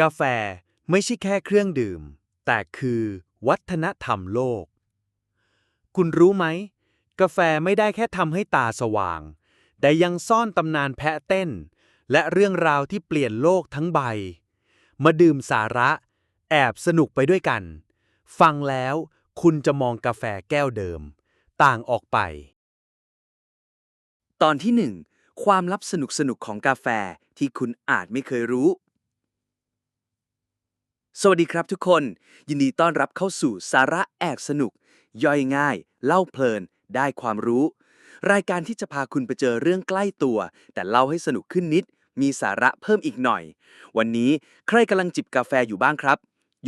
กาแฟไม่ใช่แค่เครื่องดื่ม แต่คือวัฒนธรรมโลก คุณรู้ไหม กาแฟไม่ได้แค่ทำให้ตาสว่าง แต่ยังซ่อนตำนานแพะเต้น และเรื่องราวที่เปลี่ยนโลกทั้งใบ มาดื่มสาระ แอบสนุกไปด้วยกัน ฟังแล้วคุณจะมองกาแฟแก้วเดิม ต่างออกไป ตอนที่ 1 ความลับสนุกสนุกของกาแฟที่คุณอาจไม่เคยรู้ สวัสดีครับทุกคน ยินดีต้อนรับเข้าสู่สาระแอบสนุก ย่อยง่าย เล่าเพลิน ได้ความรู้ รายการที่จะพาคุณไปเจอเรื่องใกล้ตัว แต่เล่าให้สนุกขึ้นนิด มีสาระเพิ่มอีกหน่อย วันนี้ใครกำลังจิบกาแฟอยู่บ้างครับ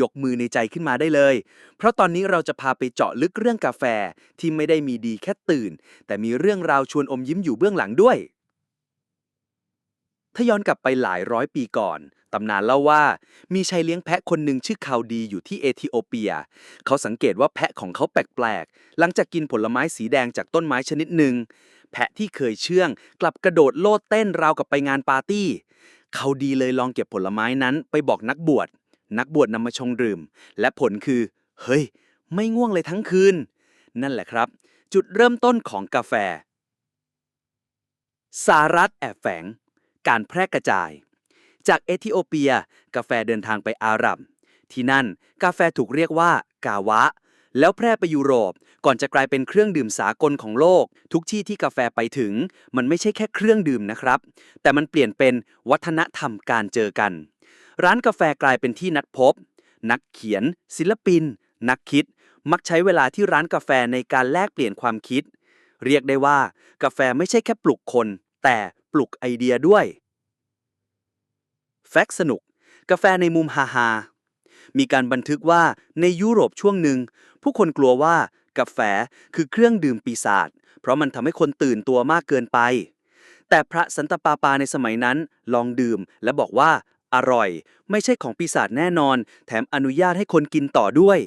ยกมือในใจขึ้นมาได้เลย เพราะตอนนี้เราจะพาไปเจาะลึกเรื่องกาแฟที่ไม่ได้มีดีแค่ตื่น แต่มีเรื่องราวชวนอมยิ้มอยู่เบื้องหลังด้วยถ้าย้อนกลับไปหลายร้อยปีก่อน ตำนานเล่าว่า มีชายเลี้ยงแพะคนหนึ่งชื่อคาวดีอยู่ที่เอธิโอเปีย เขาสังเกตว่าแพะของเขาแปลกๆ หลังจากกินผลไม้สีแดงจากต้นไม้ชนิดหนึ่ง แพะที่เคยเชื่อง กลับกระโดดโลดเต้นราวกับไปงานปาร์ตี้เขาดีเลยลองเก็บผลไม้นั้นไปบอกนักบวช นักบวชนำมาชงดื่ม และผลคือ เฮ้ย ไม่ง่วงเลยทั้งคืน นั่นแหละครับ จุดเริ่มต้นของกาแฟ สารัตแอบแฝง การแพร่กระจาย จากเอธิโอเปีย กาแฟเดินทางไปอาหรับ ที่นั่นกาแฟถูกเรียกว่ากาวะ แล้วแพร่ไปยุโรป ก่อนจะกลายเป็นเครื่องดื่มสากลของโลก ทุกที่ที่กาแฟไปถึง มันไม่ใช่แค่เครื่องดื่มนะครับ แต่มันเปลี่ยนเป็นวัฒนธรรมการเจอกัน ร้านกาแฟกลายเป็นที่นัดพบ นักเขียน ศิลปิน นักคิด มักใช้เวลาที่ร้านกาแฟในการแลกเปลี่ยนความคิด เรียกได้ว่า กาแฟไม่ใช่แค่ปลุกคน แต่ปลุกไอเดียด้วย แฟกต์สนุก กาแฟในมุมฮาฮามีการบันทึกว่าในยุโรปช่วงหนึ่ง ผู้คนกลัวว่ากาแฟคือเครื่องดื่มปีศาจเพราะมันทำให้คนตื่นตัวมากเกินไป แต่พระสันตปาปาในสมัยนั้นลองดื่มและบอกว่าอร่อย ไม่ใช่ของปีศาจแน่นอน แถมอนุญาตให้คนกินต่อด้วย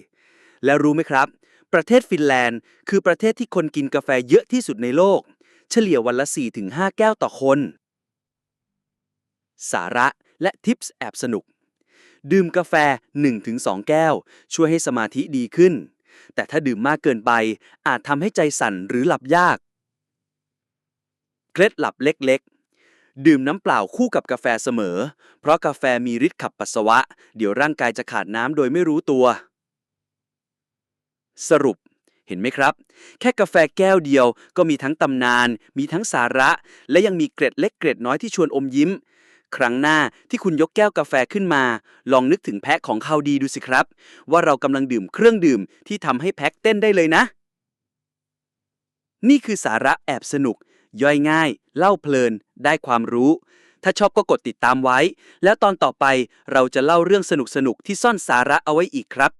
แล้วรู้ไหมครับ ประเทศฟินแลนด์ คือประเทศที่คนกินกาแฟเยอะที่สุดในโลก เฉลี่ยวันละ 4-5 แก้วต่อคน สาระ และทิปส์แอบสนุก ดื่มกาแฟ 1-2 แก้ว ช่วยให้สมาธิดีขึ้น แต่ถ้าดื่มมากเกินไป อาจทำให้ใจสั่นหรือหลับยาก เคล็ดลับเล็กๆ ดื่มน้ำเปล่าคู่กับกาแฟเสมอ เพราะกาแฟมีฤทธิ์ขับปัสสาวะ เดี๋ยวร่างกายจะขาดน้ำโดยไม่รู้ตัว สรุปเห็นไหมครับ แค่กาแฟแก้วเดียวก็มีทั้งตำนาน มีทั้งสาระ และยังมีเกร็ดเล็กเกร็ดน้อยที่ชวนอมยิ้ม ครั้งหน้าที่คุณยกแก้วกาแฟขึ้นมา ลองนึกถึงแพ็คของเขาดีดูสิครับ ว่าเรากำลังดื่มเครื่องดื่มที่ทำให้แพ็คเต้นได้เลยนะ นี่คือสาระแอบสนุก ย่อยง่าย เล่าเพลิน ได้ความรู้ ถ้าชอบก็กดติดตามไว้ แล้วตอนต่อไปเราจะเล่าเรื่องสนุกๆที่ซ่อนสาระเอาไว้อีกครับ